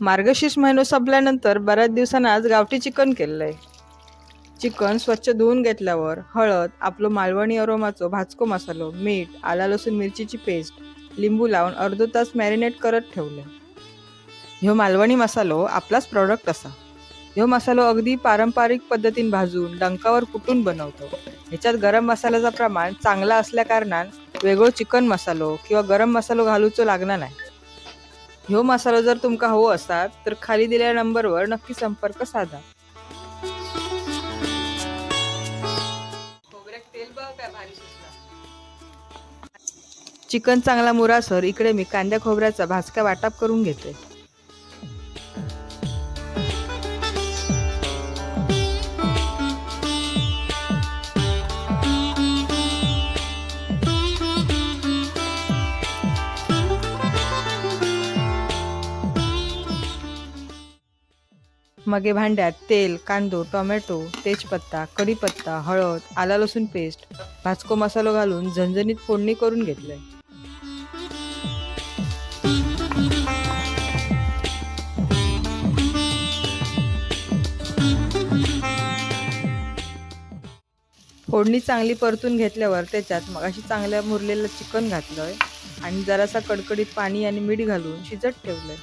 मार्गशीर्ष महिनो संपल्यानंतर बऱ्याच दिवसांना आज गावठी चिकन केलेलं आहे चिकन स्वच्छ धुवून घेतल्यावर हळद आपलं मालवणी अरोमाचं भाजको मसालो मीठ आला लसूण मिरचीची पेस्ट लिंबू लावून अर्धो तास मॅरिनेट करत ठेवले. ह्यो मालवणी मसालो आपलाच प्रॉडक्ट असा. ह्यो मसालो अगदी पारंपरिक पद्धतीने भाजून डंकावर कुटून बनवतो. ह्याच्यात गरम मसाल्याचं प्रमाण चांगला असल्याकारणान वेगळो चिकन मसालो किंवा गरम मसालो घालूचो लागणार नाही. ह्यो मसालो जर तुमका हवो असतात तर खाली दिलेल्या नंबरवर नक्की संपर्क साधा. चिकन चांगला मुरासर इकडे मी कांद्या खोबऱ्याचा भाजका वाटप करून घेते. मगे भांड्यात तेल कांदो टोमॅटो तेजपत्ता कढीपत्ता हळद आला लसूण पेस्ट भाजको मसालो घालून झणझणीत फोडणी करून घेतलंय. फोडणी चांगली परतून घेतल्यावर त्याच्यात मगाशी चांगल्या मुरलेलं चिकन घातलंय आणि जरासा कडकडीत पाणी आणि मीठ घालून शिजत ठेवलंय.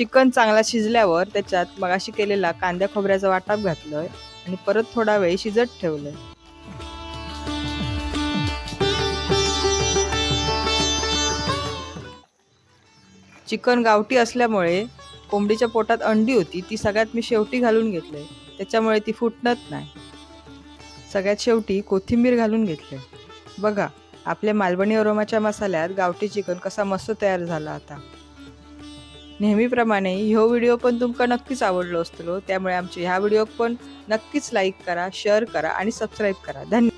चिकन चांगला शिजल्यावर त्याच्यात मगाशी केलेला कांद्या खोबऱ्याचा वाटप घातलंय आणि परत थोडा वेळ शिजत ठेवलंय. चिकन गावठी असल्यामुळे कोंबडीच्या पोटात अंडी होती ती सगळ्यात मी शेवटी घालून घेतलंय. त्याच्यामुळे ती फुटणत नाही. सगळ्यात शेवटी कोथिंबीर घालून घेतले बघा आपल्या मालवणी अरोमाच्या मसाल्यात गावठी चिकन कसा मस्त तयार झाला आता. नेहमीप्रमाणे ह्यो व्हिडिओ पण तुमका नक्कीच आवडलो असतलो त्यामुळे आमच्या ह्या व्हिडिओ पण नक्कीच लाईक करा शेअर करा आणि सबस्क्राईब करा. धन्यवाद.